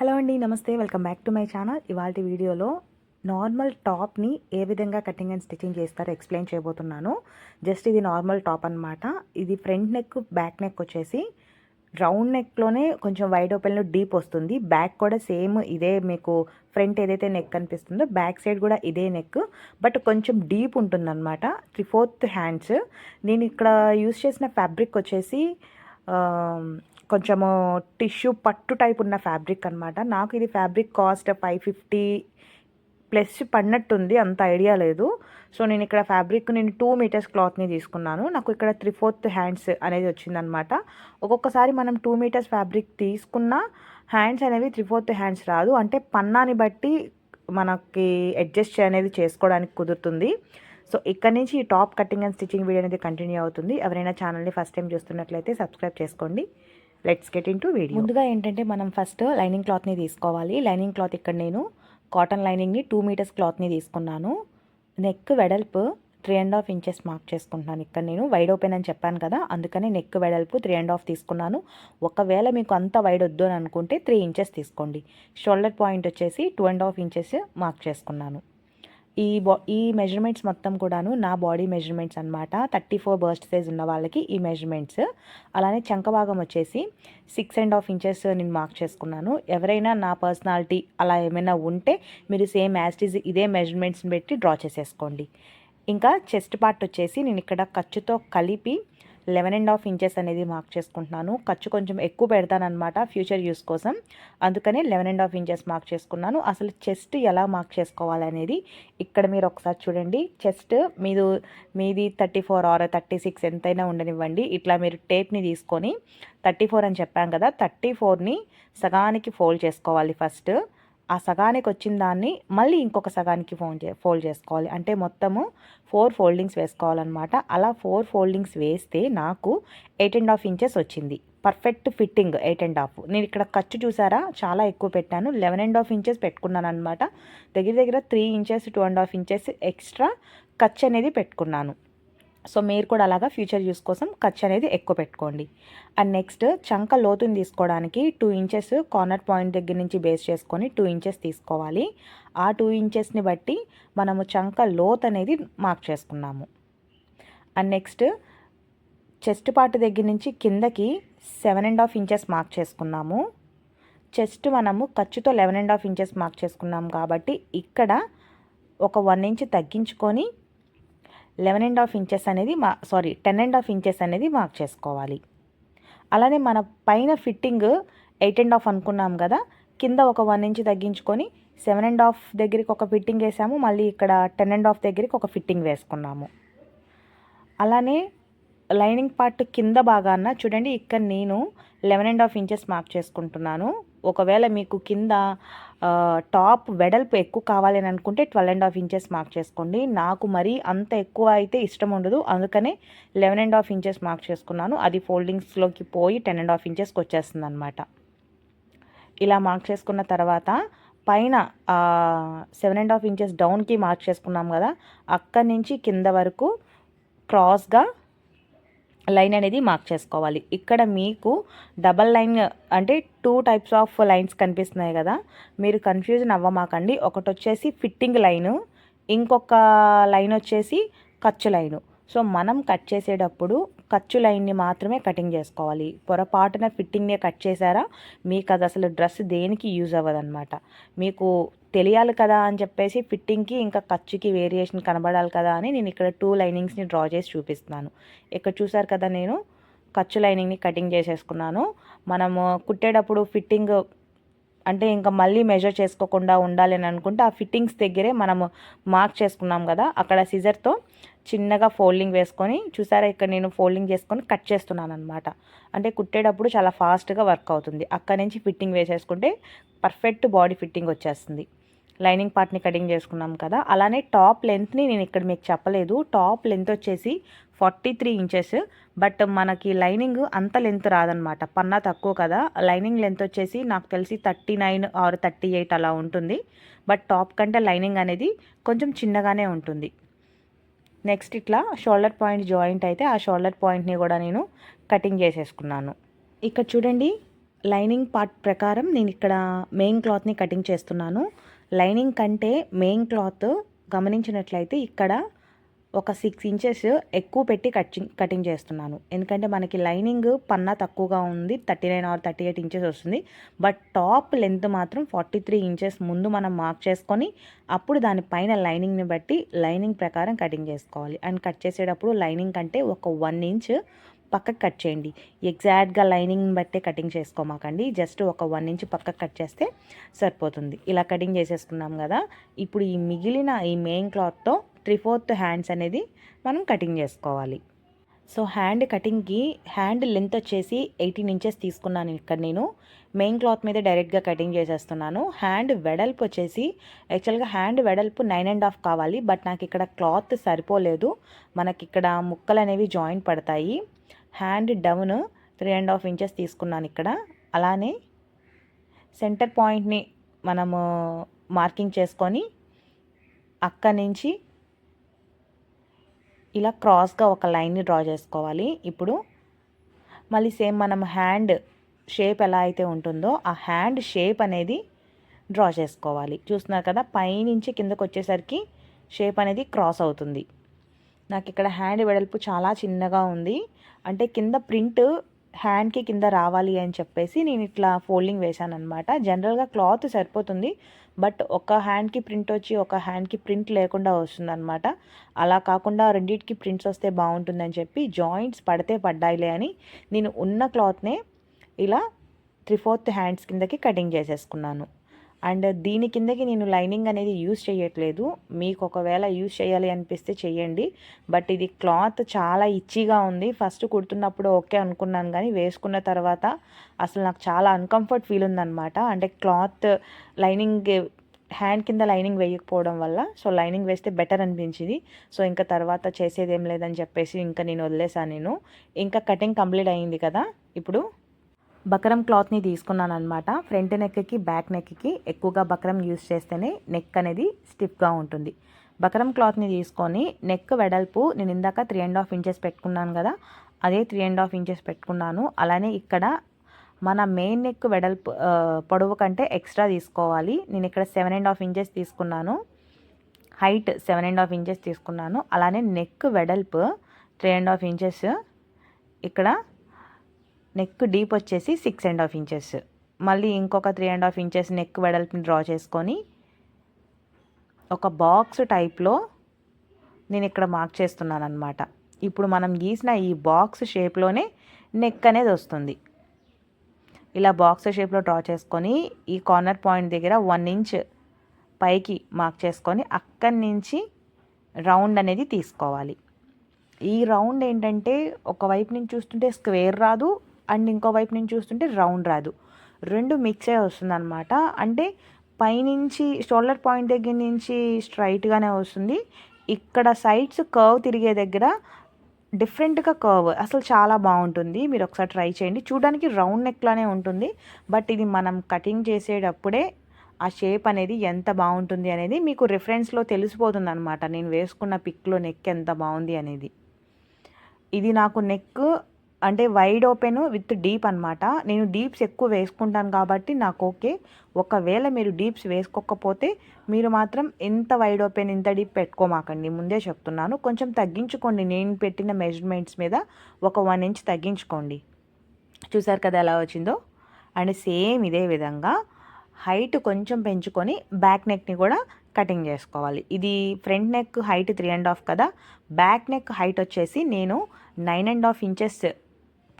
Hello అండి నమస్తే. Welcome back to my channel. ఇవాళ వీడియోలో నార్మల్ టాప్ని ఏ విధంగా కటింగ్ అండ్ స్టిచ్చింగ్ చేస్తారో ఎక్స్ప్లెయిన్ చేయబోతున్నాను. జస్ట్ ఇది నార్మల్ టాప్ అనమాట ఇది ఫ్రంట్ నెక్ బ్యాక్ నెక్ వచ్చేసి రౌండ్ నెక్లోనే కొంచెం వైడ్ ఓపెన్లో డీప్ వస్తుంది. బ్యాక్ కూడా సేమ్ ఇదే మీకు ఫ్రంట్ ఏదైతే నెక్ కనిపిస్తుందో బ్యాక్ సైడ్ కూడా ఇదే నెక్. బట్ కొంచెం డీప్ ఉంటుందన్నమాట. Three fourth hands. నేను ఇక్కడ యూస్ చేసిన ఫ్యాబ్రిక్ వచ్చేసి కొంచెము టిష్యూ పట్టు టైప్ ఉన్న ఫ్యాబ్రిక్ అనమాట నాకు ఇది fabric cost five fifty plus పడినట్టుంది అంత ఐడియా లేదు. సో నేను ఇక్కడ ఫ్యాబ్రిక్ నేను టూ మీటర్స్ క్లాత్ని తీసుకున్నాను. నాకు ఇక్కడ త్రీ ఫోర్త్ హ్యాండ్స్ అనేది వచ్చిందనమాట ఒక్కొక్కసారి మనం టూ మీటర్స్ ఫ్యాబ్రిక్ తీసుకున్న హ్యాండ్స్ అనేవి త్రీ ఫోర్త్ హ్యాండ్స్ రాదు. అంటే పన్నాని బట్టి మనకి అడ్జస్ట్ అనేది చేసుకోవడానికి కుదురుతుంది. సో ఇక్కడ నుంచి ఈ top cutting and stitching video అనేది కంటిన్యూ అవుతుంది. ఎవరైనా ఛానల్ని ఫస్ట్ టైం చూస్తున్నట్లయితే సబ్స్క్రైబ్ చేసుకోండి. Let's get into video ముందుగా ఏంటంటే మనం ఫస్ట్ లైనింగ్ క్లాత్ని తీసుకోవాలి. లైనింగ్ క్లాత్ ఇక్కడ నేను కాటన్ లైనింగ్ని టూ మీటర్స్ క్లాత్ని తీసుకున్నాను. నెక్ వెడల్పు three and half inches mark చేసుకుంటున్నాను. ఇక్కడ నేను వైడ్ ఓపెన్ అని చెప్పాను కదా అందుకని నెక్ వెడల్పు త్రీ అండ్ హాఫ్ తీసుకున్నాను. ఒకవేళ మీకు అంత వైడ్ వద్దు అని అనుకుంటే త్రీ ఇంచెస్ తీసుకోండి. షోల్డర్ పాయింట్ వచ్చేసి two and half inches mark చేసుకున్నాను. ఈ బా ఈ మెజర్మెంట్స్ మొత్తం కూడాను నా బాడీ మెజర్మెంట్స్ అనమాట థర్టీ ఫోర్ బర్స్ట్ సైజ్ ఉన్న వాళ్ళకి ఈ మెజర్మెంట్స్ అలానే చంక భాగం వచ్చేసి సిక్స్ అండ్ హాఫ్ ఇంచెస్ నేను మార్క్ చేసుకున్నాను. ఎవరైనా నా పర్సనాలిటీ అలా ఏమైనా ఉంటే మీరు సేమ్ యాస్టీజ్ ఇదే మెజర్మెంట్స్ని పెట్టి డ్రా చేసేసుకోండి. ఇంకా చెస్ట్ పార్ట్ వచ్చేసి నేను ఇక్కడ ఖర్చుతో కలిపి లెవెన్ అండ్ హాఫ్ ఇంచెస్ అనేది మార్క్ చేసుకుంటున్నాను. ఖర్చు కొంచెం ఎక్కువ పెడతానమాట ఫ్యూచర్ యూస్ కోసం. అందుకనే eleven and half inches mark చేసుకున్నాను. అసలు చెస్ట్ ఎలా మార్క్ చేసుకోవాలనేది ఇక్కడ మీరు ఒకసారి చూడండి. చెస్ట్ మీరు మీది thirty four or thirty six ఎంతైనా ఉండనివ్వండి. ఇట్లా మీరు టేప్ని తీసుకొని థర్టీ ఫోర్ అని చెప్పాం కదా థర్టీ ఫోర్ని సగానికి ఫోల్డ్ చేసుకోవాలి ఫస్ట్. ఆ సగానికి వచ్చిన దాన్ని మళ్ళీ ఇంకొక సగానికి ఫోన్ చే ఫోల్డ్ చేసుకోవాలి. అంటే మొత్తము ఫోర్ ఫోల్డింగ్స్ వేసుకోవాలన్నమాట. అలా ఫోర్ ఫోల్డింగ్స్ వేస్తే నాకు ఎయిట్ అండ్ హాఫ్ ఇంచెస్ వచ్చింది. Perfect fitting eight and half. నేను ఇక్కడ ఖర్చు చూసారా? చాలా ఎక్కువ పెట్టాను. లెవెన్ అండ్ హాఫ్ ఇంచెస్ పెట్టుకున్నాను అనమాట దగ్గర దగ్గర three inches two and half inches extra ఖర్చు అనేది పెట్టుకున్నాను. సో మీరు కూడా అలాగా ఫ్యూచర్ యూస్ కోసం ఖర్చు అనేది ఎక్కువ పెట్టుకోండి. అండ్ నెక్స్ట్ చంక లోతుని తీసుకోవడానికి టూ ఇంచెస్ కార్నర్ పాయింట్ దగ్గర నుంచి బేస్ చేసుకొని టూ ఇంచెస్ తీసుకోవాలి. ఆ టూ ఇంచెస్ని బట్టి మనము చంక లోత్ అనేది మార్క్ చేసుకున్నాము. అండ్ నెక్స్ట్ చెస్ట్ పార్ట్ దగ్గర నుంచి కిందకి seven and half inches mark చేసుకున్నాము. చెస్ట్ మనము ఖర్చుతో eleven and half inches mark చేసుకున్నాం కాబట్టి ఇక్కడ ఒక వన్ ఇంచ్ తగ్గించుకొని లెవెన్ అండ్ హాఫ్ ఇంచెస్ అనేది మా sorry ten and half inches అనేది మార్క్ చేసుకోవాలి. అలానే మన పైన ఫిట్టింగ్ ఎయిట్ అండ్ హాఫ్ అనుకున్నాం కదా కింద ఒక వన్ ఇంచ్ తగ్గించుకొని సెవెన్ అండ్ హాఫ్ దగ్గరికి ఒక ఫిట్టింగ్ వేసాము మళ్ళీ ఇక్కడ టెన్ అండ్ హాఫ్ దగ్గరికి ఒక ఫిట్టింగ్ వేసుకున్నాము. అలానే లైనింగ్ పార్ట్ కింద భాగాన చూడండి ఇక్కడ నేను eleven and half inches mark చేసుకుంటున్నాను. ఒకవేళ మీకు కింద టాప్ వెడల్పు ఎక్కువ కావాలని అనుకుంటే twelve and half inches mark చేసుకోండి. నాకు మరీ అంత ఎక్కువ అయితే ఇష్టం ఉండదు. అందుకనే eleven and half inches mark చేసుకున్నాను. అది ఫోల్డింగ్స్లోకి పోయి టెన్ అండ్ హాఫ్ ఇంచెస్కి వచ్చేస్తుంది అనమాట ఇలా మార్క్ చేసుకున్న తర్వాత పైన సెవెన్ అండ్ హాఫ్ ఇంచెస్ డౌన్కి మార్క్ చేసుకున్నాం కదా అక్కడి నుంచి కింద వరకు క్రాస్గా లైన్ అనేది మార్క్ చేసుకోవాలి. ఇక్కడ మీకు డబల్ లైన్ అంటే టూ టైప్స్ ఆఫ్ లైన్స్ కనిపిస్తున్నాయి కదా. మీరు కన్ఫ్యూజన్ అవ్వమాకండి. ఒకటి వచ్చేసి ఫిట్టింగ్ లైను ఇంకొక లైన్ వచ్చేసి ఖర్చు లైను. సో మనం కట్ చేసేటప్పుడు ఖర్చు లైన్ని మాత్రమే కటింగ్ చేసుకోవాలి. పొరపాటున ఫిట్టింగ్నే కట్ చేశారా? మీకు అది అసలు డ్రెస్ దేనికి యూజ్ అవ్వదన్నమాట. మీకు తెలియాలి కదా అని చెప్పేసి ఫిట్టింగ్కి ఇంకా ఖర్చుకి వేరియేషన్ కనబడాలి కదా అని నేను ఇక్కడ టూ లైనింగ్స్ని డ్రా చేసి చూపిస్తున్నాను. ఇక్కడ చూసారు కదా నేను ఖర్చు లైనింగ్ని కటింగ్ చేసేసుకున్నాను. మనము కుట్టేటప్పుడు ఫిట్టింగ్ అంటే ఇంకా మళ్ళీ మెజర్ చేసుకోకుండా ఉండాలి అని అనుకుంటే ఆ ఫిట్టింగ్స్ దగ్గరే మనము మార్క్ చేసుకున్నాం కదా అక్కడ సిజర్తో చిన్నగా ఫోల్డింగ్ వేసుకొని చూసారా ఇక్కడ నేను ఫోల్డింగ్ చేసుకొని కట్ చేస్తున్నాను అనమాట అంటే కుట్టేటప్పుడు చాలా ఫాస్ట్గా వర్క్ అవుతుంది. అక్కడ నుంచి ఫిట్టింగ్ వేసేసుకుంటే పర్ఫెక్ట్ బాడీ ఫిట్టింగ్ వచ్చేస్తుంది. లైనింగ్ పార్ట్ని కటింగ్ చేసుకున్నాం కదా అలానే టాప్ లెంత్ని నేను ఇక్కడ మీకు చెప్పలేదు. టాప్ లెంత్ వచ్చేసి ఫార్టీ త్రీ ఇంచెస్ బట్ మనకి లైనింగ్ అంత లెంత్ రాదనమాట పన్నా తక్కువ కదా. లైనింగ్ లెంత్ వచ్చేసి నాకు తెలిసి thirty nine or thirty eight అలా ఉంటుంది. బట్ టాప్ కంటే లైనింగ్ అనేది కొంచెం చిన్నగానే ఉంటుంది. నెక్స్ట్ ఇట్లా షోల్డర్ పాయింట్ జాయింట్ అయితే ఆ షోల్డర్ పాయింట్ని కూడా నేను కటింగ్ చేసేసుకున్నాను. ఇక్కడ చూడండి లైనింగ్ పార్ట్ ప్రకారం నేను ఇక్కడ మెయిన్ క్లాత్ని కటింగ్ చేస్తున్నాను. లైనింగ్ కంటే మెయిన్ క్లాత్ గమనించినట్లయితే ఇక్కడ ఒక సిక్స్ ఇంచెస్ ఎక్కువ పెట్టి కటింగ్ కటింగ్ చేస్తున్నాను. ఎందుకంటే మనకి లైనింగ్ పన్నా తక్కువగా ఉంది. Thirty nine or thirty eight inches వస్తుంది. బట్ టాప్ లెంత్ మాత్రం ఫార్టీ త్రీ ఇంచెస్ ముందు మనం మార్క్ చేసుకొని అప్పుడు దానిపైన లైనింగ్ని బట్టి లైనింగ్ ప్రకారం కటింగ్ చేసుకోవాలి. అండ్ కట్ చేసేటప్పుడు లైనింగ్ కంటే ఒక వన్ ఇంచ్ పక్కకు కట్ చేయండి. ఎగ్జాక్ట్గా లైనింగ్ బట్టే కటింగ్ చేసుకోమాకండి. జస్ట్ ఒక వన్ ఇంచ్ పక్కకు కట్ చేస్తే సరిపోతుంది. ఇలా కటింగ్ చేసేసుకున్నాం కదా. ఇప్పుడు ఈ మిగిలిన ఈ మెయిన్ క్లాత్తో త్రీ ఫోర్త్ హ్యాండ్స్ అనేది మనం కటింగ్ చేసుకోవాలి. సో హ్యాండ్ కటింగ్కి హ్యాండ్ లెంత్ వచ్చేసి ఎయిటీన్ ఇంచెస్ తీసుకున్నాను ఇక్కడ నేను. మెయిన్ క్లాత్ మీద డైరెక్ట్గా కటింగ్ చేసేస్తున్నాను. హ్యాండ్ వెడల్పు వచ్చేసి యాక్చువల్గా హ్యాండ్ వెడల్పు నైన్ అండ్ హాఫ్ కావాలి. బట్ నాకు ఇక్కడ క్లాత్ సరిపోలేదు. మనకి ఇక్కడ ముక్కలు అనేవి జాయింట్ పడతాయి. Hand down three and half inches తీసుకున్నాను ఇక్కడ. అలానే సెంటర్ పాయింట్ని మనము మార్కింగ్ చేసుకొని అక్కడి నుంచి ఇలా క్రాస్గా ఒక లైన్ని డ్రా చేసుకోవాలి. ఇప్పుడు మళ్ళీ సేమ్ మనం హ్యాండ్ షేప్ ఎలా అయితే ఉంటుందో ఆ హ్యాండ్ షేప్ అనేది డ్రా చేసుకోవాలి. చూస్తున్నారు కదా పైనుంచి కిందకు వచ్చేసరికి షేప్ అనేది క్రాస్ అవుతుంది. నాకు ఇక్కడ హ్యాండ్ వెడల్పు చాలా చిన్నగా ఉంది. అంటే కింద ప్రింట్ హ్యాండ్కి కింద రావాలి అని చెప్పేసి నేను ఇట్లా ఫోల్డింగ్ వేశాను అనమాట జనరల్గా క్లాత్ సరిపోతుంది బట్ ఒక హ్యాండ్కి ప్రింట్ వచ్చి ఒక హ్యాండ్కి ప్రింట్ లేకుండా వస్తుందన్నమాట. అలా కాకుండా రెండింటికి ప్రింట్స్ వస్తే బాగుంటుందని చెప్పి జాయింట్స్ పడితే పడ్డాయిలే అని నేను ఉన్న క్లాత్నే ఇలా త్రీ ఫోర్త్ హ్యాండ్స్ కిందకి కటింగ్ చేసేసుకున్నాను. అండ్ దీని కిందకి నేను లైనింగ్ అనేది యూస్ చేయట్లేదు. మీకు ఒకవేళ యూజ్ చేయాలి అనిపిస్తే చేయండి. బట్ ఇది క్లాత్ చాలా ఇచ్చిగా ఉంది. ఫస్ట్ కుడుతున్నప్పుడు ఓకే అనుకున్నాను కానీ వేసుకున్న తర్వాత అసలు నాకు చాలా అన్కంఫర్ట్ ఫీల్ ఉందన్నమాట. అంటే క్లాత్ లైనింగ్ హ్యాండ్ కింద లైనింగ్ వేయకపోవడం వల్ల సో లైనింగ్ వేస్తే బెటర్ అనిపించింది. సో ఇంకా తర్వాత చేసేది ఏం లేదని చెప్పేసి ఇంకా నేను వదిలేసాను నేను. ఇంకా కటింగ్ కంప్లీట్ అయింది కదా. ఇప్పుడు బకరం క్లాత్ని తీసుకున్నాను అనమాట ఫ్రంట్ నెక్కి బ్యాక్ నెక్కి ఎక్కువగా బకరం యూస్ చేస్తేనే నెక్ అనేది స్టిఫ్గా ఉంటుంది. బకరం క్లాత్ని తీసుకొని నెక్ వెడల్పు నేను ఇందాక త్రీ అండ్ హాఫ్ ఇంచెస్ పెట్టుకున్నాను కదా అదే త్రీ అండ్ హాఫ్ ఇంచెస్ పెట్టుకున్నాను. అలానే ఇక్కడ మన మెయిన్ నెక్ వెడల్పు పొడవు కంటే ఎక్స్ట్రా తీసుకోవాలి. నేను ఇక్కడ సెవెన్ అండ్ హాఫ్ ఇంచెస్ తీసుకున్నాను. Height seven and half inches తీసుకున్నాను. అలానే నెక్ వెడల్పు త్రీ అండ్ హాఫ్ ఇంచెస్ ఇక్కడ నెక్ డీప్ వచ్చేసి సిక్స్ అండ్ హాఫ్ ఇంచెస్ మళ్ళీ ఇంకొక three and half inches neck వెడల్పుని draw చేసుకొని ఒక బాక్స్ టైప్లో నేను ఇక్కడ మార్క్ చేస్తున్నాను అనమాట ఇప్పుడు మనం గీసిన ఈ బాక్స్ షేప్లోనే నెక్ అనేది వస్తుంది. ఇలా బాక్స్ షేప్లో డ్రా చేసుకొని ఈ కార్నర్ పాయింట్ దగ్గర వన్ ఇంచ్ పైకి మార్క్ చేసుకొని అక్కడి నుంచి రౌండ్ అనేది తీసుకోవాలి. ఈ రౌండ్ ఏంటంటే ఒకవైపు నుంచి చూస్తుంటే స్క్వేర్ రాదు అండ్ ఇంకో వైపు నుంచి చూస్తుంటే రౌండ్ రాదు. రెండు మిక్స్ అయి వస్తుంది అనమాట అంటే పైనుంచి షోల్డర్ పాయింట్ దగ్గర నుంచి స్ట్రైట్గానే వస్తుంది. ఇక్కడ సైడ్స్ కర్వ్ తిరిగే దగ్గర డిఫరెంట్గా కర్వ్. అసలు చాలా బాగుంటుంది. మీరు ఒకసారి ట్రై చేయండి. చూడడానికి రౌండ్ నెక్లానే ఉంటుంది. బట్ ఇది మనం కటింగ్ చేసేటప్పుడే ఆ షేప్ అనేది ఎంత బాగుంటుంది అనేది మీకు రిఫరెన్స్లో తెలిసిపోతుంది అనమాట నేను వేసుకున్న పిక్లో నెక్ ఎంత బాగుంది అనేది. ఇది నాకు నెక్ అంటే వైడ్ ఓపెన్ విత్ డీప్ అనమాట నేను డీప్స్ ఎక్కువ వేసుకుంటాను కాబట్టి నాకు ఓకే ఒకవేళ మీరు డీప్స్ వేసుకోకపోతే మీరు మాత్రం ఎంత వైడ్ ఓపెన్ ఇంత డీప్ పెట్టుకోమాకండి. ముందే చెప్తున్నాను. కొంచెం తగ్గించుకోండి. నేను పెట్టిన మెజర్మెంట్స్ మీద ఒక వన్ ఇంచ్ తగ్గించుకోండి. చూసారు కదా ఎలా వచ్చిందో? అండ్ సేమ్ ఇదే విధంగా హైట్ కొంచెం పెంచుకొని బ్యాక్ నెక్ని కూడా కటింగ్ చేసుకోవాలి. ఇది front neck height three and half కదా. బ్యాక్ నెక్ హైట్ వచ్చేసి నేను నైన్ అండ్ హాఫ్ ఇంచెస్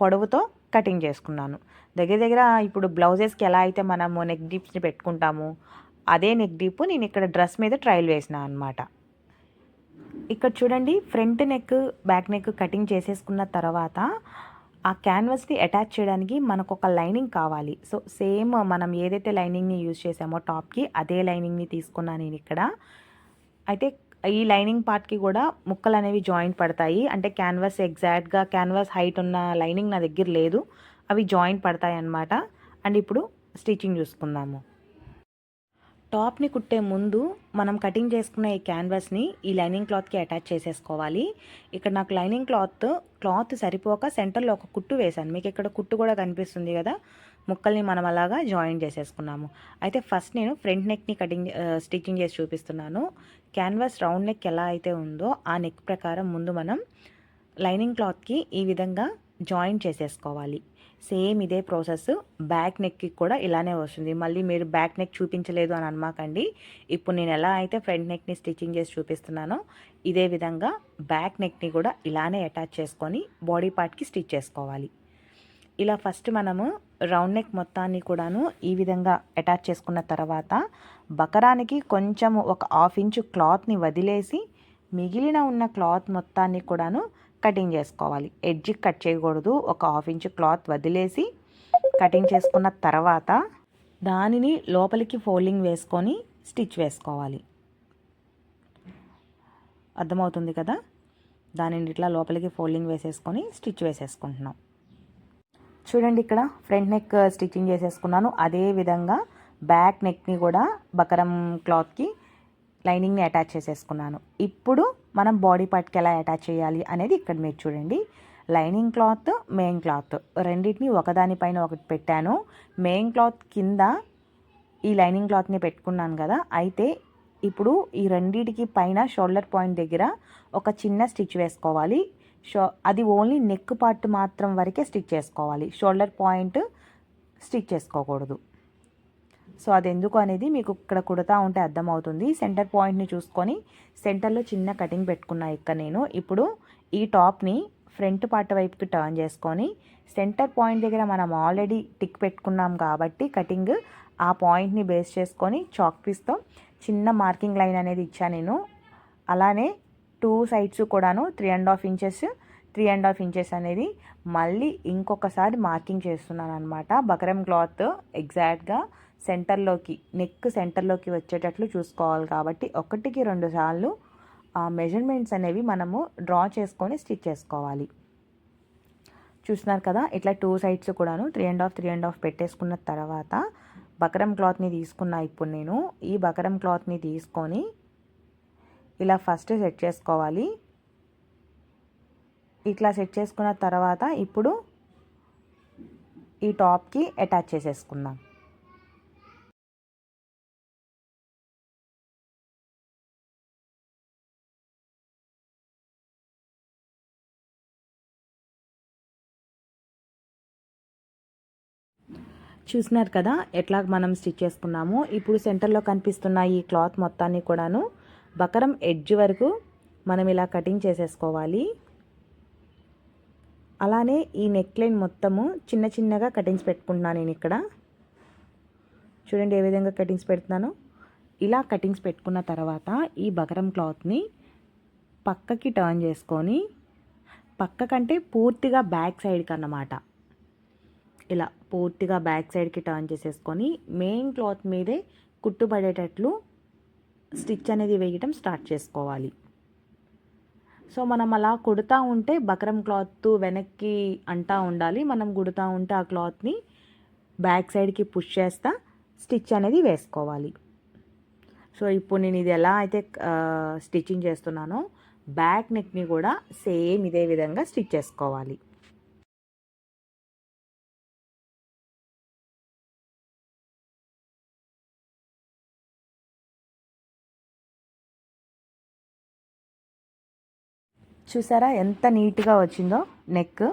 పొడవుతో కటింగ్ చేసుకున్నాను. దగ్గర దగ్గర ఇప్పుడు బ్లౌజెస్కి ఎలా అయితే మనము నెక్ డీప్స్ని పెట్టుకుంటాము అదే నెక్ డీప్ నేను ఇక్కడ డ్రెస్ మీద ట్రయల్ వేసిన అనమాట ఇక్కడ చూడండి front neck back neck cutting చేసేసుకున్న తర్వాత ఆ క్యాన్వాస్ని అటాచ్ చేయడానికి మనకు ఒక లైనింగ్ కావాలి. సో సేమ్ మనం ఏదైతే లైనింగ్ని యూజ్ చేసామో టాప్కి అదే లైనింగ్ని తీసుకున్నాను నేను ఇక్కడ. అయితే ఈ లైనింగ్ పార్ట్కి కూడా ముక్కలు అనేవి జాయింట్ పడతాయి. అంటే క్యాన్వాస్ ఎగ్జాక్ట్గా క్యాన్వాస్ హైట్ ఉన్న లైనింగ్ నా దగ్గర లేదు. అవి జాయింట్ పడతాయి అన్నమాట. అండ్ ఇప్పుడు స్టిచ్చింగ్ చూసుకుందాము. టాప్ని కుట్టే ముందు మనం కటింగ్ చేసుకున్న ఈ క్యాన్వాస్ని ఈ లైనింగ్ క్లాత్కి అటాచ్ చేసేసుకోవాలి. ఇక్కడ నాకు లైనింగ్ క్లాత్ క్లాత్ సరిపోక సెంటర్లో ఒక కుట్టు వేశాను. మీకు ఇక్కడ కుట్టు కూడా కనిపిస్తుంది కదా. ముక్కల్ని మనం అలాగా జాయిన్ చేసేసుకున్నాము. అయితే ఫస్ట్ నేను ఫ్రంట్ నెక్ని కటింగ్ స్టిచ్చింగ్ చేసి చూపిస్తున్నాను. క్యాన్వాస్ రౌండ్ నెక్ ఎలా అయితే ఉందో ఆ నెక్ ప్రకారం ముందు మనం లైనింగ్ క్లాత్కి ఈ విధంగా జాయిన్ చేసేసుకోవాలి. సేమ్ ఇదే ప్రాసెస్ బ్యాక్ నెక్కి కూడా ఇలానే వస్తుంది. మళ్ళీ మీరు బ్యాక్ నెక్ చూపించలేదు అని అనమాకండి. ఇప్పుడు నేను ఎలా అయితే ఫ్రంట్ నెక్ని స్టిచ్చింగ్ చేసి చూపిస్తున్నానో ఇదే విధంగా బ్యాక్ నెక్ని కూడా ఇలానే అటాచ్ చేసుకొని బాడీ పార్ట్కి స్టిచ్ చేసుకోవాలి. ఇలా ఫస్ట్ మనము రౌండ్ నెక్ మొత్తాన్ని కూడాను ఈ విధంగా అటాచ్ చేసుకున్న తర్వాత బకరానికి కొంచెం ఒక హాఫ్ ఇంచు క్లాత్ని వదిలేసి మిగిలిన ఉన్న క్లాత్ మొత్తాన్ని కూడాను కటింగ్ చేసుకోవాలి. ఎడ్జ్కి కట్ చేయకూడదు. ఒక హాఫ్ ఇంచు క్లాత్ వదిలేసి కటింగ్ చేసుకున్న తర్వాత దానిని లోపలికి ఫోల్డింగ్ వేసుకొని స్టిచ్ వేసుకోవాలి. అర్థమవుతుంది కదా? దానిని ఇట్లా లోపలికి ఫోల్డింగ్ వేసేసుకొని స్టిచ్ వేసేసుకుంటున్నాం. చూడండి ఇక్కడ ఫ్రంట్ నెక్ uh, స్టిచ్చింగ్ చేసేసుకున్నాను. అదే విధంగా బ్యాక్ నెక్ని కూడా బకరం క్లాత్కి లైనింగ్ని అటాచ్ చేసేసుకున్నాను. ఇప్పుడు మనం బాడీ పార్ట్కి ఎలా అటాచ్ చేయాలి అనేది ఇక్కడ మీరు చూడండి. లైనింగ్ క్లాత్ మెయిన్ క్లాత్ రెండింటిని ఒకదానిపైన ఒకటి పెట్టాను. మెయిన్ క్లాత్ కింద ఈ లైనింగ్ క్లాత్ని పెట్టుకున్నాను కదా. అయితే ఇప్పుడు ఈ రెండింటికి పైన షోల్డర్ పాయింట్ దగ్గర ఒక చిన్న స్టిచ్ వేసుకోవాలి. షో అది ఓన్లీ నెక్ పార్ట్ మాత్రం వరకే స్టిచ్ చేసుకోవాలి. షోల్డర్ పాయింట్ స్టిచ్ చేసుకోకూడదు. సో అది ఎందుకు అనేది మీకు ఇక్కడ కుడతా ఉంటే అర్థమవుతుంది. సెంటర్ పాయింట్ని చూసుకొని సెంటర్లో చిన్న కటింగ్ పెట్టుకున్నా ఇక్కడ నేను. ఇప్పుడు ఈ టాప్ని ఫ్రంట్ పార్ట్ వైపుకి టర్న్ చేసుకొని సెంటర్ పాయింట్ దగ్గర మనం ఆల్రెడీ టిక్ పెట్టుకున్నాం కాబట్టి కటింగ్ ఆ పాయింట్ని బేస్ చేసుకొని చాక్ పీస్తో చిన్న మార్కింగ్ లైన్ అనేది ఇచ్చా నేను. అలానే టూ సైడ్స్ కూడాను three and half inches three and half inches అనేది మళ్ళీ ఇంకొకసారి మార్కింగ్ చేస్తున్నాను అనమాట బకరం క్లాత్ ఎగ్జాక్ట్గా సెంటర్లోకి నెక్ సెంటర్లోకి వచ్చేటట్లు చూసుకోవాలి కాబట్టి ఒకటికి రెండు సార్లు ఆ మెజర్మెంట్స్ అనేవి మనము డ్రా చేసుకొని స్టిచ్ చేసుకోవాలి. చూస్తున్నారు కదా ఇట్లా టూ సైడ్స్ కూడాను three and half three and half పెట్టేసుకున్న తర్వాత బకరం క్లాత్ని తీసుకున్నా ఇప్పుడు నేను. ఈ బకరం క్లాత్ని తీసుకొని ఇలా ఫస్ట్ సెట్ చేసుకోవాలి. ఇట్లా సెట్ చేసుకున్న తర్వాత ఇప్పుడు ఈ టాప్కి అటాచ్ చేసేసుకుందాం. చూసినారు కదా ఎట్లా మనం స్టిచ్ చేసుకున్నాము? ఇప్పుడు సెంటర్లో కనిపిస్తున్న ఈ క్లాత్ మొత్తాన్ని కూడాను బకరం ఎడ్జ్ వరకు మనం ఇలా కటింగ్ చేసేసుకోవాలి. అలానే ఈ నెక్ లైన్ మొత్తము చిన్న చిన్నగా కటింగ్స్ పెట్టుకుంటున్నాను నేను ఇక్కడ. చూడండి ఏ విధంగా కటింగ్స్ పెడుతున్నాను. ఇలా కటింగ్స్ పెట్టుకున్న తర్వాత ఈ బకరం క్లాత్ని పక్కకి టర్న్ చేసుకొని పక్క కంటే పూర్తిగా బ్యాక్ సైడ్కి అన్నమాట. ఇలా పూర్తిగా బ్యాక్ సైడ్కి టర్న్ చేసేసుకొని మెయిన్ క్లాత్ మీదే కుట్టుబడేటట్లు స్టిచ్ అనేది వేయటం స్టార్ట్ చేసుకోవాలి. సో మనం అలా కుడుతూ ఉంటే బక్రం క్లాత్ వెనక్కి అంటా ఉండాలి. మనం కుడుతూ ఉంటే ఆ క్లాత్ని బ్యాక్ సైడ్కి పుష్ చేస్తా స్టిచ్ అనేది వేసుకోవాలి. సో ఇప్పుడు నేను ఇది ఎలా అయితే స్టిచ్చింగ్ చేస్తున్నానో బ్యాక్ నెక్ని కూడా సేమ్ ఇదే విధంగా స్టిచ్ చేసుకోవాలి. చూసారా ఎంత నీట్గా వచ్చిందో నెక్.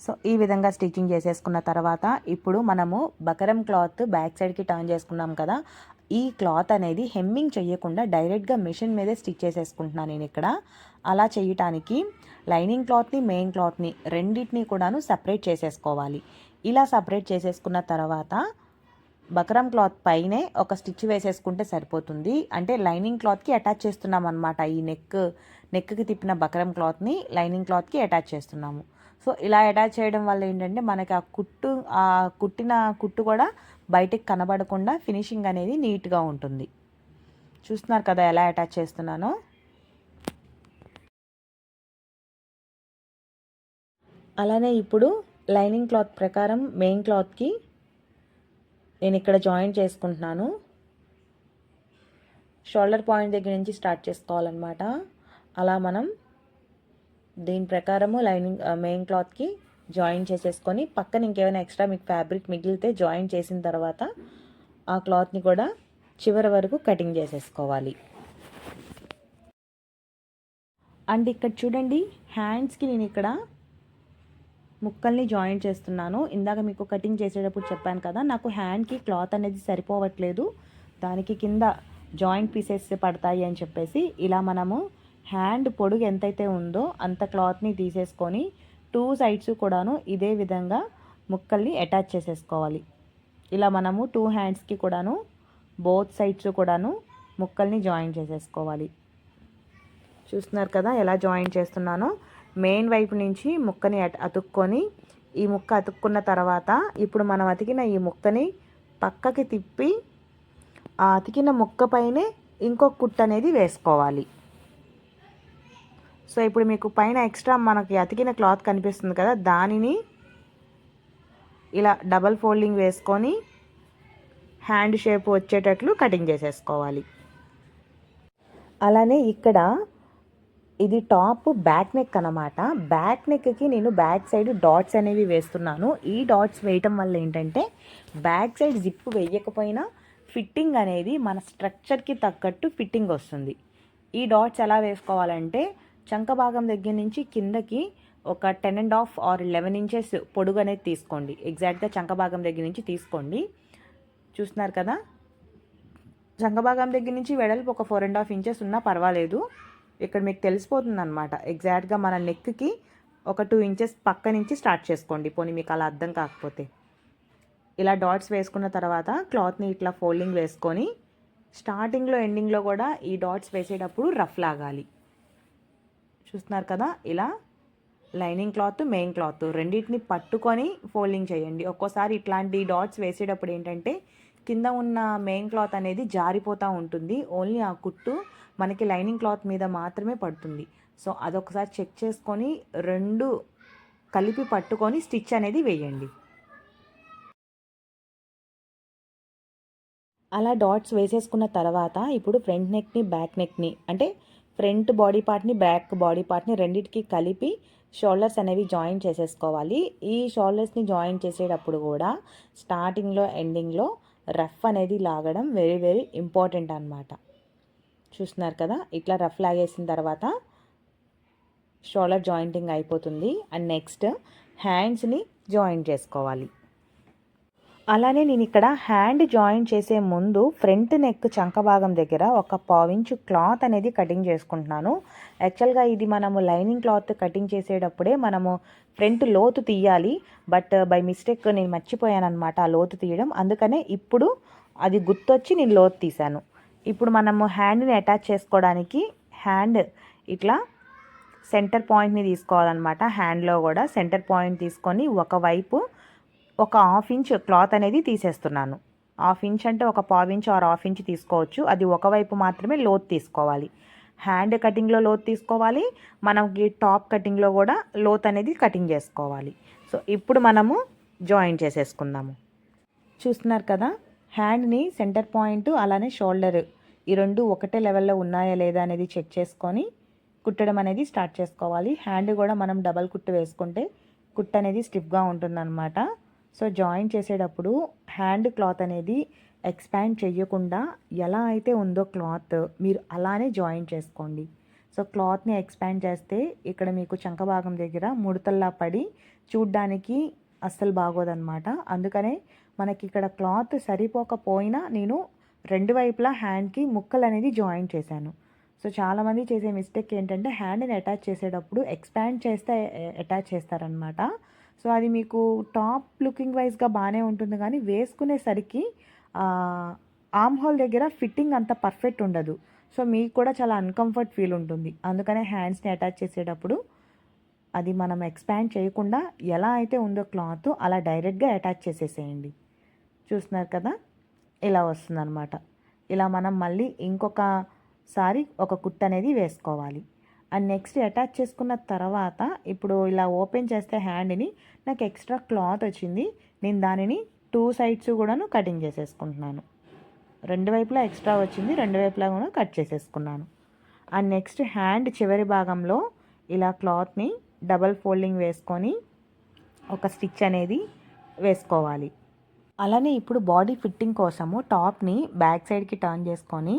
సో ఈ విధంగా స్టిచ్చింగ్ చేసేసుకున్న తర్వాత ఇప్పుడు మనము బకరం క్లాత్ బ్యాక్ సైడ్కి టర్న్ చేసుకున్నాం కదా ఈ క్లాత్ అనేది హెమ్మింగ్ చేయకుండా డైరెక్ట్గా మిషన్ మీదే స్టిచ్ చేసేసుకుంటున్నాను నేను ఇక్కడ. అలా చేయటానికి లైనింగ్ క్లాత్ని మెయిన్ క్లాత్ని రెండింటిని కూడాను సపరేట్ చేసేసుకోవాలి. ఇలా సపరేట్ చేసేసుకున్న తర్వాత బకరం క్లాత్ పైనే ఒక స్టిచ్ వేసేసుకుంటే సరిపోతుంది. అంటే లైనింగ్ క్లాత్కి అటాచ్ చేస్తున్నాం అనమాట ఈ నెక్ నెక్కి తిప్పిన బకరం క్లాత్ని లైనింగ్ క్లాత్కి అటాచ్ చేస్తున్నాము. సో ఇలా అటాచ్ చేయడం వల్ల ఏంటంటే మనకి ఆ కుట్టు ఆ కుట్టిన కుట్టు కూడా బయటకు కనబడకుండా ఫినిషింగ్ అనేది నీట్గా ఉంటుంది. చూస్తున్నారు కదా ఎలా అటాచ్ చేస్తున్నానో? అలానే ఇప్పుడు లైనింగ్ క్లాత్ ప్రకారం మెయిన్ క్లాత్కి నేను ఇక్కడ జాయిన్ చేసుకుంటున్నాను. షోల్డర్ పాయింట్ దగ్గర నుంచి స్టార్ట్ చేసుకోవాలన్నమాట. అలా మనం దీని ప్రకారము లైనింగ్ మెయిన్ క్లాత్కి జాయిన్ చేసేసుకొని పక్కన ఇంకేమైనా ఎక్స్ట్రా మీకు ఫ్యాబ్రిక్ మిగిలితే జాయిన్ చేసిన తర్వాత ఆ క్లాత్ని కూడా చివరి వరకు కటింగ్ చేసేసుకోవాలి. అండ్ ఇక్కడ చూడండి హ్యాండ్స్కి నేను ఇక్కడ ముక్కల్ని జాయిన్ చేస్తున్నాను. ఇందాక మీకు కటింగ్ చేసేటప్పుడు చెప్పాను కదా నాకు హ్యాండ్కి క్లాత్ అనేది సరిపోవట్లేదు. దానికి కింద జాయింట్ పీసెస్ పడతాయి అని చెప్పేసి ఇలా మనము హ్యాండ్ పొడుగు ఎంతైతే ఉందో అంత క్లాత్ని తీసేసుకొని టూ సైడ్స్ కూడాను ఇదే విధంగా ముక్కల్ని అటాచ్ చేసేసుకోవాలి. ఇలా మనము టూ హ్యాండ్స్కి కూడాను బోత్ సైడ్స్ కూడాను ముక్కల్ని జాయిన్ చేసేసుకోవాలి. చూస్తున్నారు కదా ఎలా జాయిన్ చేస్తున్నానో? మెయిన్ వైపు నుంచి ముక్కని అతుక్కొని ఈ ముక్క అతుక్కున్న తర్వాత ఇప్పుడు మనం అతికిన ఈ ముక్కని పక్కకి తిప్పి ఆ అతికిన ముక్క పైనే ఇంకొక కుట్ట అనేది వేసుకోవాలి. సో ఇప్పుడు మీకు పైన ఎక్స్ట్రా మనకి అతికిన క్లాత్ కనిపిస్తుంది కదా దానిని ఇలా డబల్ ఫోల్డింగ్ వేసుకొని హ్యాండ్ షేప్ వచ్చేటట్లు కటింగ్ చేసేసుకోవాలి. అలానే ఇక్కడ ఇది టాప్ బ్యాక్ నెక్ అనమాట బ్యాక్ నెక్కి నేను బ్యాక్ సైడ్ డాట్స్ అనేవి వేస్తున్నాను. ఈ డాట్స్ వేయటం వల్ల ఏంటంటే బ్యాక్ సైడ్ జిప్ వేయకపోయినా ఫిట్టింగ్ అనేది మన స్ట్రక్చర్కి తగ్గట్టు ఫిట్టింగ్ వస్తుంది. ఈ డాట్స్ ఎలా వేసుకోవాలంటే చంక భాగం దగ్గర నుంచి కిందకి ఒక ten and half or eleven inches పొడుగు అనేది తీసుకోండి. ఎగ్జాక్ట్గా చంక భాగం దగ్గర నుంచి తీసుకోండి. చూస్తున్నారు కదా? చంక భాగం దగ్గర నుంచి వెడల్పు ఒక ఫోర్ అండ్ హాఫ్ ఇంచెస్ ఉన్నా పర్వాలేదు. ఇక్కడ మీకు తెలిసిపోతుంది అనమాట ఎగ్జాక్ట్గా మన నెక్కి ఒక టూ ఇంచెస్ పక్క నుంచి స్టార్ట్ చేసుకోండి. పోనీ మీకు అలా అర్థం కాకపోతే. ఇలా డాట్స్ వేసుకున్న తర్వాత క్లాత్ని ఇట్లా ఫోల్డింగ్ వేసుకొని స్టార్టింగ్లో ఎండింగ్లో కూడా ఈ డాట్స్ వేసేటప్పుడు రఫ్ లాగాలి. చూస్తున్నారు కదా? ఇలా లైనింగ్ క్లాత్ మెయిన్ క్లాత్ రెండింటిని పట్టుకొని ఫోల్డింగ్ చేయండి. ఒక్కోసారి ఇట్లాంటి డాట్స్ వేసేటప్పుడు ఏంటంటే కింద ఉన్న మెయిన్ క్లాత్ అనేది జారిపోతూ ఉంటుంది. ఓన్లీ ఆ కుట్టు మనకి లైనింగ్ క్లాత్ మీద మాత్రమే పడుతుంది. సో అదొకసారి చెక్ చేసుకొని రెండు కలిపి పట్టుకొని స్టిచ్ అనేది వేయండి. అలా డాట్స్ వేసేసుకున్న తర్వాత ఇప్పుడు ఫ్రంట్ నెక్ని బ్యాక్ నెక్ని అంటే ఫ్రంట్ బాడీ పార్ట్ని బ్యాక్ బాడీ పార్ట్ని రెండింటికి కలిపి షోల్డర్స్ అనేవి జాయిన్ చేసేసుకోవాలి. ఈ షోల్డర్స్ని జాయిన్ చేసేటప్పుడు కూడా స్టార్టింగ్లో ఎండింగ్లో రఫ్ అనేది లాగడం వెరీ వెరీ ఇంపార్టెంట్ అనమాట చూస్తున్నారు కదా? ఇట్లా రఫ్ లాగేసిన తర్వాత షోల్డర్ జాయింటింగ్ అయిపోతుంది. అండ్ నెక్స్ట్ హ్యాండ్స్ని జాయింట్ చేసుకోవాలి. అలానే నేను ఇక్కడ హ్యాండ్ జాయిన్ చేసే ముందు ఫ్రంట్ నెక్ చంక భాగం దగ్గర ఒక పావించు క్లాత్ అనేది కటింగ్ చేసుకుంటున్నాను. యాక్చువల్గా ఇది మనము లైనింగ్ క్లాత్ కటింగ్ చేసేటప్పుడే మనము ఫ్రంట్ లోతు తీయాలి. బట్ బై మిస్టేక్ నేను మర్చిపోయాను అనమాట ఆ లోతు తీయడం. అందుకనే ఇప్పుడు అది గుర్తొచ్చి నేను లోతు తీశాను. ఇప్పుడు మనము హ్యాండ్ని అటాచ్ చేసుకోవడానికి హ్యాండ్ ఇట్లా సెంటర్ పాయింట్ని తీసుకోవాలన్నమాట. హ్యాండ్లో కూడా సెంటర్ పాయింట్ తీసుకొని ఒకవైపు ఒక హాఫ్ ఇంచ్ క్లాత్ అనేది తీసేస్తున్నాను. హాఫ్ ఇంచ్ అంటే ఒక పావు ఇంచ్ ఆర్ హాఫ్ ఇంచ్ తీసుకోవచ్చు. అది ఒకవైపు మాత్రమే లోత్ తీసుకోవాలి. హ్యాండ్ కటింగ్లో లోత్ తీసుకోవాలి. మనకి టాప్ కటింగ్లో కూడా లోత్ అనేది కటింగ్ చేసుకోవాలి. సో ఇప్పుడు మనము జాయిన్ చేసేసుకుందాము. చూస్తున్నారు కదా? హ్యాండ్ని సెంటర్ పాయింట్ అలానే షోల్డర్ ఈ రెండు ఒకటే లెవెల్లో ఉన్నాయా లేదా అనేది చెక్ చేసుకొని కుట్టడం అనేది స్టార్ట్ చేసుకోవాలి. హ్యాండ్ కూడా మనం డబల్ కుట్టు వేసుకుంటే కుట్ అనేది స్టిఫ్గా ఉంటుందన్నమాట. సో జాయిన్ చేసేటప్పుడు హ్యాండ్ క్లాత్ అనేది ఎక్స్పాండ్ చేయకుండా ఎలా అయితే ఉందో క్లాత్ మీరు అలానే జాయిన్ చేసుకోండి. సో క్లాత్ని ఎక్స్పాండ్ చేస్తే ఇక్కడ మీకు చంక భాగం దగ్గర ముడతల్లా పడి చూడ్డానికి అస్సలు బాగోదన్నమాట. అందుకనే మనకి ఇక్కడ క్లాత్ సరిపోకపోయినా నేను రెండు వైపులా హ్యాండ్కి ముక్కలు అనేది జాయిన్ చేశాను. సో చాలామంది చేసే మిస్టేక్ ఏంటంటే హ్యాండ్ని అటాచ్ చేసేటప్పుడు ఎక్స్పాండ్ చేస్తే అటాచ్ చేస్తారనమాట సో అది మీకు టాప్ లుకింగ్ వైజ్గా బాగానే ఉంటుంది. కానీ వేసుకునేసరికి ఆమ్ హోల్ దగ్గర ఫిట్టింగ్ అంత పర్ఫెక్ట్ ఉండదు. సో మీకు కూడా చాలా అన్కంఫర్ట్ ఫీల్ ఉంటుంది. అందుకనే హ్యాండ్స్ని అటాచ్ చేసేటప్పుడు అది మనం ఎక్స్పాండ్ చేయకుండా ఎలా అయితే ఉందో క్లాత్ అలా డైరెక్ట్గా అటాచ్ చేసేసేయండి. చూస్తున్నారు కదా? ఇలా వస్తుందన్నమాట. ఇలా మనం మళ్ళీ ఇంకొకసారి ఒక కుట్ అనేది వేసుకోవాలి. అండ్ నెక్స్ట్ అటాచ్ చేసుకున్న తర్వాత ఇప్పుడు ఇలా ఓపెన్ చేస్తే హ్యాండ్ని నాకు ఎక్స్ట్రా క్లాత్ వచ్చింది. నేను దానిని టూ సైడ్స్ కూడాను కటింగ్ చేసేసుకుంటున్నాను. రెండు వైపులా ఎక్స్ట్రా వచ్చింది రెండు వైపులా కూడా కట్ చేసేసుకున్నాను. అండ్ నెక్స్ట్ హ్యాండ్ చివరి భాగంలో ఇలా క్లాత్ని డబల్ ఫోల్డింగ్ వేసుకొని ఒక స్టిచ్ అనేది వేసుకోవాలి. అలానే ఇప్పుడు బాడీ ఫిట్టింగ్ కోసము టాప్ని బ్యాక్ సైడ్కి టర్న్ చేసుకొని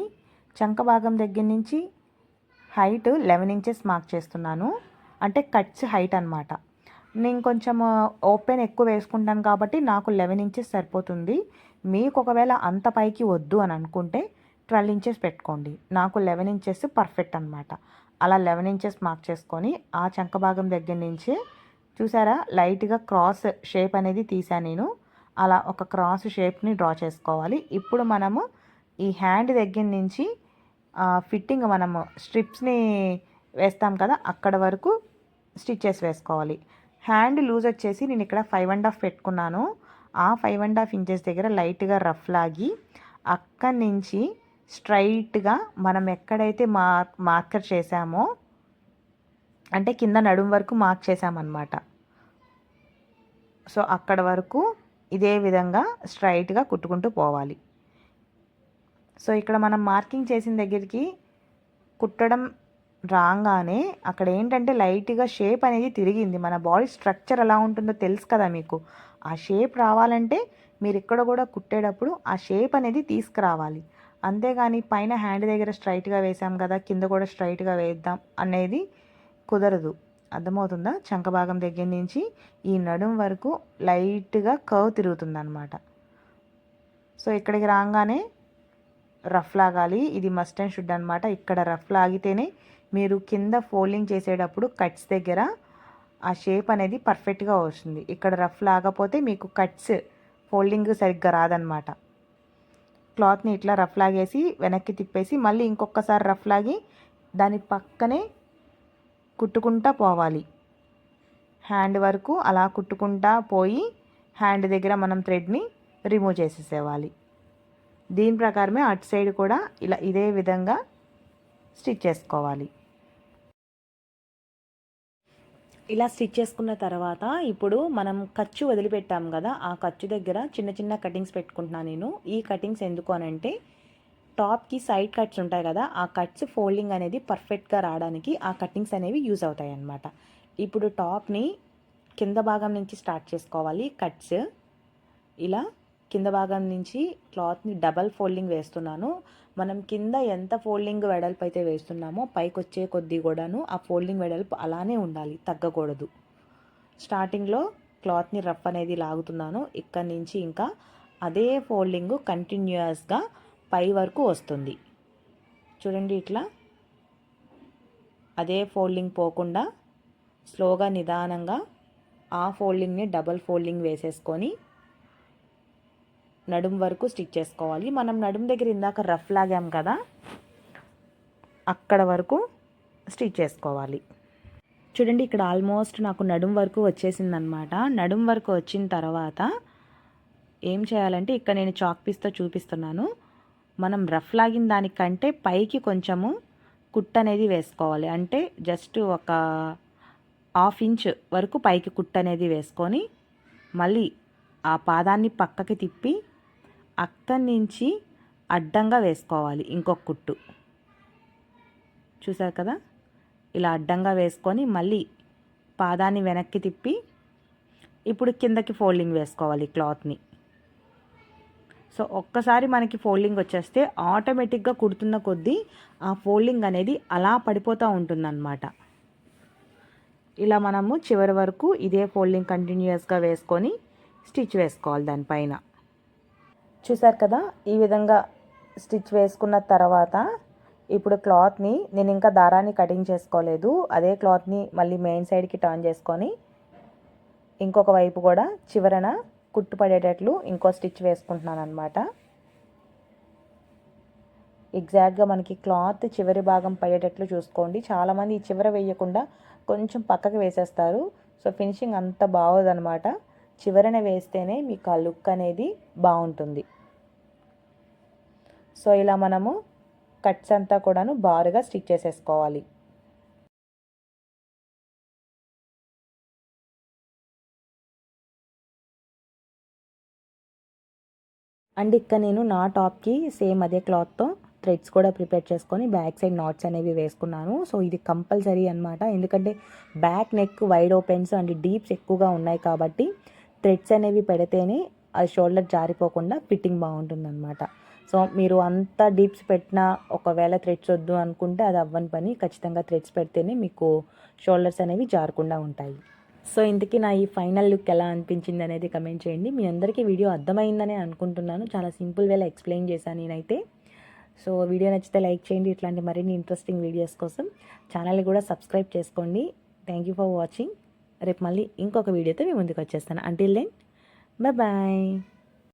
చంక భాగం దగ్గర నుంచి హైట్ లెవెన్ ఇంచెస్ మార్క్ చేస్తున్నాను. అంటే కట్స్ హైట్ అనమాట నేను కొంచెం ఓపెన్ ఎక్కువ వేసుకుంటాను కాబట్టి నాకు లెవెన్ ఇంచెస్ సరిపోతుంది. మీకు ఒకవేళ అంత పైకి వద్దు అని అనుకుంటే ట్వెల్వ్ ఇంచెస్ పెట్టుకోండి. నాకు లెవెన్ ఇంచెస్ పర్ఫెక్ట్ అనమాట అలా లెవెన్ ఇంచెస్ మార్క్ చేసుకొని ఆ చంక భాగం దగ్గర నుంచి చూసారా? లైట్గా క్రాస్ షేప్ అనేది తీసాను నేను. అలా ఒక క్రాస్ షేప్ని డ్రా చేసుకోవాలి. ఇప్పుడు మనము ఈ హ్యాండ్ దగ్గర నుంచి ఫిట్టింగ్ మనము స్ట్రిప్స్ని వేస్తాం కదా అక్కడ వరకు స్టిచ్చెస్ వేసుకోవాలి. హ్యాండ్ లూజ్ వచ్చేసి నేను ఇక్కడ ఫైవ్ అండ్ హాఫ్ పెట్టుకున్నాను. ఆ ఫైవ్ అండ్ హాఫ్ ఇంచెస్ దగ్గర లైట్గా రఫ్ లాగి అక్కడి నుంచి స్ట్రైట్గా మనం ఎక్కడైతే మార్క్ మార్కర్ చేసామో అంటే కింద నడుం వరకు మార్క్ చేసామన్నమాట సో అక్కడ వరకు ఇదే విధంగా స్ట్రైట్గా కుట్టుకుంటూ పోవాలి. సో ఇక్కడ మనం మార్కింగ్ చేసిన దగ్గరికి కుట్టడం రాగానే అక్కడ ఏంటంటే లైట్గా షేప్ అనేది తిరిగింది. మన బాడీ స్ట్రక్చర్ ఎలా ఉంటుందో తెలుసు కదా మీకు. ఆ షేప్ రావాలంటే మీరు ఇక్కడ కూడా కుట్టేటప్పుడు ఆ షేప్ అనేది తీసుకురావాలి. అంతేగాని పైన హ్యాండ్ దగ్గర స్ట్రైట్గా వేసాం కదా కింద కూడా స్ట్రైట్గా వేద్దాం అనేది కుదరదు. అర్థమవుతుందా? చంక భాగం దగ్గర నుంచి ఈ నడుం వరకు లైట్గా కర్వ్ తిరుగుతుంది అనమాట సో ఇక్కడికి రాగానే రఫ్ లాగాలి. ఇది మస్ట్ అండ్ షుడ్ అనమాట ఇక్కడ రఫ్ లాగితేనే మీరు కింద ఫోల్డింగ్ చేసేటప్పుడు కట్స్ దగ్గర ఆ షేప్ అనేది పర్ఫెక్ట్గా వస్తుంది. ఇక్కడ రఫ్ లాగపోతే మీకు కట్స్ ఫోల్డింగ్ సరిగ్గా రాదనమాట క్లాత్ని ఇట్లా రఫ్ లాగేసి వెనక్కి తిప్పేసి మళ్ళీ ఇంకొకసారి రఫ్ లాగి దాని పక్కనే కుట్టుకుంటా పోవాలి. హ్యాండ్ వరకు అలా కుట్టుకుంటా పోయి హ్యాండ్ దగ్గర మనం థ్రెడ్ని రిమూవ్ చేసేసేవాలి. దీని ప్రకారమే అటు సైడ్ కూడా ఇలా ఇదే విధంగా స్టిచ్ చేసుకోవాలి. ఇలా స్టిచ్ చేసుకున్న తర్వాత ఇప్పుడు మనం ఖర్చు వదిలిపెట్టాం కదా ఆ ఖర్చు దగ్గర చిన్న చిన్న కటింగ్స్ పెట్టుకుంటున్నాను నేను. ఈ కటింగ్స్ ఎందుకు అనంటే టాప్కి సైడ్ కట్స్ ఉంటాయి కదా ఆ కట్స్ ఫోల్డింగ్ అనేది పర్ఫెక్ట్గా రావడానికి ఆ కటింగ్స్ అనేవి యూజ్ అవుతాయి అన్నమాట. ఇప్పుడు టాప్ని కింద భాగం నుంచి స్టార్ట్ చేసుకోవాలి కట్స్. ఇలా కింద భాగం నుంచి క్లాత్ని డబల్ ఫోల్డింగ్ వేస్తున్నాను. మనం కింద ఎంత ఫోల్డింగ్ వెడల్పు అయితే వేస్తున్నామో పైకి వచ్చే కొద్దీ కూడాను ఆ ఫోల్డింగ్ వెడల్పు అలానే ఉండాలి తగ్గకూడదు. స్టార్టింగ్లో క్లాత్ని రఫ్ అనేది లాగుతున్నాను. ఇక్కడి నుంచి ఇంకా అదే ఫోల్డింగ్ కంటిన్యూస్గా పై వరకు వస్తుంది. చూడండి ఇట్లా. అదే ఫోల్డింగ్ పోకుండా స్లోగా నిదానంగా ఆ ఫోల్డింగ్ని డబల్ ఫోల్డింగ్ వేసేసుకొని నడుం వరకు స్టిచ్ చేసుకోవాలి. మనం నడుం దగ్గర ఇందాక రఫ్ లాగాం కదా? అక్కడ వరకు స్టిచ్ చేసుకోవాలి. చూడండి ఇక్కడ ఆల్మోస్ట్ నాకు నడుం వరకు వచ్చేసిందనమాట నడుం వరకు వచ్చిన తర్వాత ఏం చేయాలంటే ఇక్కడ నేను చాక్ పీస్తో చూపిస్తున్నాను. మనం రఫ్ లాగిన దానికంటే పైకి కొంచెము కుట్ అనేది వేసుకోవాలి. అంటే జస్ట్ ఒక హాఫ్ ఇంచ్ వరకు పైకి కుట్ అనేది వేసుకొని మళ్ళీ ఆ పాదాన్ని పక్కకి తిప్పి అక్కడి నుంచి అడ్డంగా వేసుకోవాలి ఇంకొక కుట్టు. చూసారు కదా? ఇలా అడ్డంగా వేసుకొని మళ్ళీ పాదాన్ని వెనక్కి తిప్పి ఇప్పుడు కిందకి ఫోల్డింగ్ వేసుకోవాలి క్లాత్ని. సో ఒక్కసారి మనకి ఫోల్డింగ్ వచ్చేస్తే ఆటోమేటిక్గా కుడుతున్న కొద్దీ ఆ ఫోల్డింగ్ అనేది అలా పడిపోతూ ఉంటుందన్నమాట. ఇలా మనము చివరి వరకు ఇదే ఫోల్డింగ్ కంటిన్యూస్గా వేసుకొని స్టిచ్ వేసుకోవాలి దానిపైన. చూసారు కదా? ఈ విధంగా స్టిచ్ వేసుకున్న తర్వాత ఇప్పుడు క్లాత్ని నేను ఇంకా దారాన్ని కటింగ్ చేసుకోలేదు. అదే క్లాత్ని మళ్ళీ మెయిన్ సైడ్కి టర్న్ చేసుకొని ఇంకొక వైపు కూడా చివరన కుట్టు పడేటట్లు ఇంకో స్టిచ్ వేసుకుంటున్నాను అనమాట ఎగ్జాక్ట్గా మనకి క్లాత్ చివరి భాగం పడేటట్లు చూసుకోండి. చాలామంది ఈ చివర వేయకుండా కొంచెం పక్కకి వేసేస్తారు. సో ఫినిషింగ్ అంత బాగోదనమాట చివరన వేస్తేనే మీకు ఆ లుక్ అనేది బాగుంటుంది. సో ఇలా మనము కట్స్ అంతా కూడాను బారుగా స్టిచ్ చేసేసుకోవాలి. అండ్ ఇక్కడ నేను నా టాప్కి సేమ్ అదే క్లాత్తో థ్రెడ్స్ కూడా ప్రిపేర్ చేసుకొని బ్యాక్ సైడ్ నాట్స్ అనేవి వేసుకున్నాను. సో ఇది కంపల్సరీ అనమాట ఎందుకంటే back neck wide opens and deeps ఎక్కువగా ఉన్నాయి కాబట్టి థ్రెడ్స్ అనేవి పెడితేనే ఆ షోల్డర్ జారిపోకుండా ఫిట్టింగ్ బాగుంటుందన్నమాట. సో మీరు అంత డీప్స్ పెట్టినా ఒకవేళ థ్రెడ్స్ వద్దు అనుకుంటే అది అవ్వని పని. ఖచ్చితంగా థ్రెడ్స్ పెడితేనే మీకు షోల్డర్స్ అనేవి జారకుండా ఉంటాయి. సో ఇంతకీ నా ఈ ఫైనల్ లుక్ ఎలా అనిపించింది అనేది కమెంట్ చేయండి. మీ అందరికీ వీడియో అర్థమైందనే అనుకుంటున్నాను. చాలా సింపుల్ వేలా ఎక్స్ప్లెయిన్ చేశాను నేనైతే. సో వీడియో నచ్చితే లైక్ చేయండి. ఇట్లాంటి మరిన్ని ఇంట్రెస్టింగ్ వీడియోస్ కోసం ఛానల్ని కూడా సబ్స్క్రైబ్ చేసుకోండి. Thank you for watching. రేపు మళ్ళీ ఇంకొక వీడియోతో మీ ముందుకు వచ్చేస్తాను. Until then bye